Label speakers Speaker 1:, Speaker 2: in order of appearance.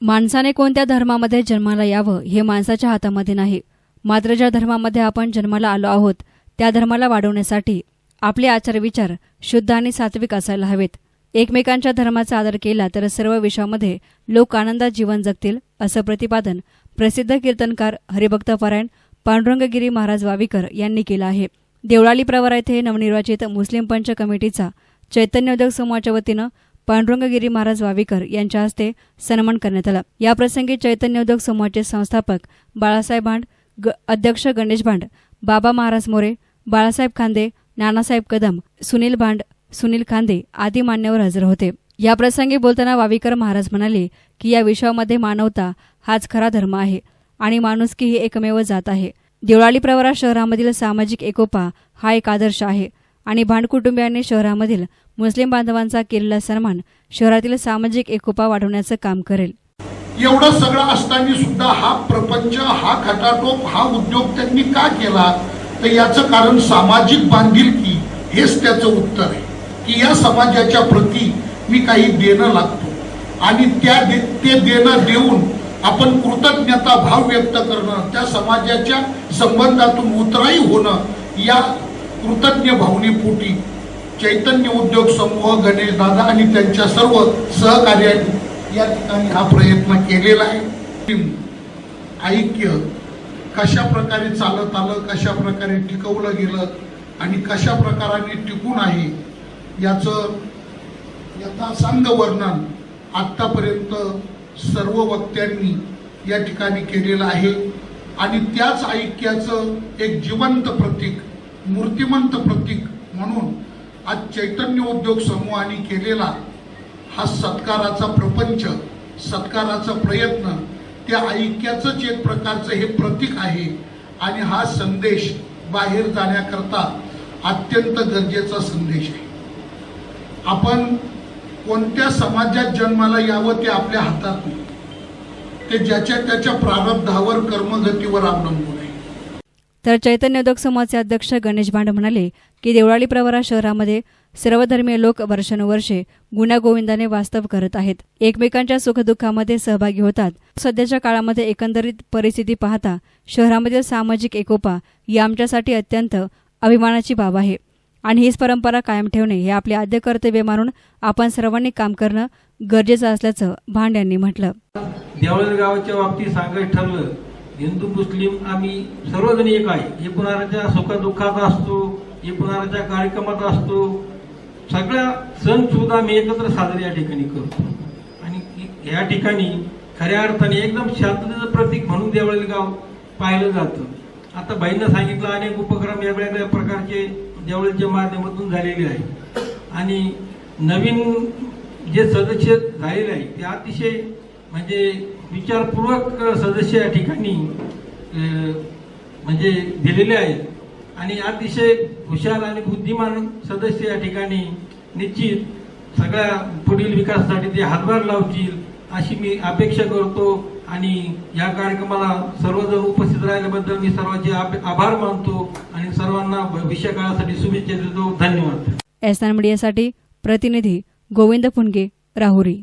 Speaker 1: माणसाने कोणत्या धर्मामध्ये जन्माला यावं हे माणसाच्या हातामध्ये नाही. मात्र ज्या धर्मामध्ये आपण जन्माला आलो आहोत त्या धर्माला वाढवण्यासाठी आपले आचारविचार शुद्ध आणि सात्विक असायला हवेत. एकमेकांच्या धर्माचा आदर केला तर सर्व विश्वामध्ये लोक आनंदात जीवन जगतील असं प्रतिपादन प्रसिद्ध कीर्तनकार हरिभक्त परायण पांडुरंगगिरी महाराज वावीकर यांनी केलं आहे. देवळाली प्रवरा येथे नवनिर्वाचित मुस्लिम पंच कमिटीचा चैतन्योदक समूहाच्या वतीनं पांडुरंगगिरी महाराज वावीकर यांच्या हस्ते सन्मान करण्यात आला. याप्रसंगी चैतन्य उद्योग समूहाचे संस्थापक बाळासाहेब भांड ग अध्यक्ष गणेश भांड बाबा महाराज मोरे बाळासाहेब खांदे नानासाहेब कदम सुनील भांड सुनील खांदे आदी मान्यवर हजर होते. या प्रसंगी बोलताना वावीकर महाराज म्हणाले की या विश्वामध्ये मानवता हाच खरा धर्म आहे आणि माणुसकी ही एकमेव जात आहे. देवळाली प्रवरा शहरामधील सामाजिक एकोपा हा एक आदर्श आहे. आणि भांड कुटुंबियांनी शहरामधील मुस्लिम बांधवांचा केलेला सन्मान शहरातील सामाजिक एकोपा वाढवण्याचं काम करेल.
Speaker 2: एवढं सगळं असताना सुद्धा हा प्रपंच हा खटाटोप हा उद्योग त्यांनी का केला? तर याचं कारण सामाजिक बांधिलकी हेच त्याचं उत्तर आहे. की या समाजाच्या प्रती मी काही देणं लागतो. आणि त्या दे ते देणं देऊन आपण कृतज्ञता भाव व्यक्त करणं त्या समाजाच्या संबंधातून उतराई होणं या कृतज्ञ भावनेपोटी चैतन्य उद्योग समूह गणेश दादा आणि त्यांच्या सर्व सहकार्यांनी या ठिकाणी हा प्रयत्न केलेला आहे. ऐक्य कशा प्रकारे चालत आलं कशा प्रकारे टिकवलं गेलं आणि कशा प्रकाराने टिकून आहे याचं यथासांग वर्णन आत्तापर्यंत सर्व वक्त्यांनी या ठिकाणी केलेलं आहे. आणि त्याच ऐक्याचं एक जिवंत प्रतीक मूर्तिमंत प्रतीक म्हणून आज चैतन्य उद्योग समूहाने केलेला हा सत्काराचा प्रपंच सत्काराचा प्रयत्न त्या ऐक्याचंच एक प्रकारचं हे प्रतीक आहे. आणि हा संदेश बाहेर जाण्याकरता अत्यंत गरजेचा संदेश आहे. आपण कोणत्या समाजात जन्माला यावं ते आपल्या हातात नाही ते ज्याच्या त्याच्या प्रारब्धावर कर्मगतीवर अवलंबून
Speaker 1: तर चैतन्य उद्योग समूहाचे अध्यक्ष गणेश भांड म्हणाले की देवळाली प्रवरा शहरामध्ये सर्वधर्मीय लोक वर्षानुवर्षे गुण्यागोविंदाने वास्तव करत आहेत. एकमेकांच्या सुखदुःखामध्ये सहभागी होतात. सध्याच्या काळामध्ये एकंदरीत परिस्थिती पाहता शहरामधील सामाजिक एकोपा ही आमच्यासाठी अत्यंत अभिमानाची बाब आहे. आणि हीच परंपरा कायम ठेवणे हे आपले आद्य कर्तव्य मानून आपण सर्वांनी काम करणं गरजेचं असल्याचं भांड यांनी म्हटलं.
Speaker 3: देवळी गावाच्या बाबतीत सांगायचं ठरलं हिंदू मुस्लिम आम्ही सर्वजण एक आहे. एकूणाच्या सुखदुःखात असतो एकूणाच्या कार्यक्रमात असतो. सगळ्या सण सुद्धा आम्ही एकत्र साजरे या ठिकाणी करतो. आणि या ठिकाणी खऱ्या अर्थाने एकदम शांततेचं प्रतीक म्हणून देवळेल गाव पाहिलं जातं. आता बाईंना सांगितलं अनेक उपक्रम वेगवेगळ्या प्रकारचे देवळाच्या माध्यमातून झालेले आहे आणि नवीन जे सदस्य झालेले आहे ते अतिशय म्हणजे विचारपूर्वक सदस्य या ठिकाणी म्हणजे दिलेले आहेत. आणि अतिशय हुशार आणि बुद्धिमान सदस्य या ठिकाणी निश्चित सगळ्या पुढील विकासासाठी ते हातभार लावतील अशी मी अपेक्षा करतो. आणि या कार्यक्रमाला सर्वजण उपस्थित राहिल्याबद्दल मी सर्वांचे आभार मानतो आणि सर्वांना भविष्य काळासाठी शुभेच्छा देतो. धन्यवाद.
Speaker 1: एस मीडियासाठी प्रतिनिधी गोविंद फुंडगे राहुरी.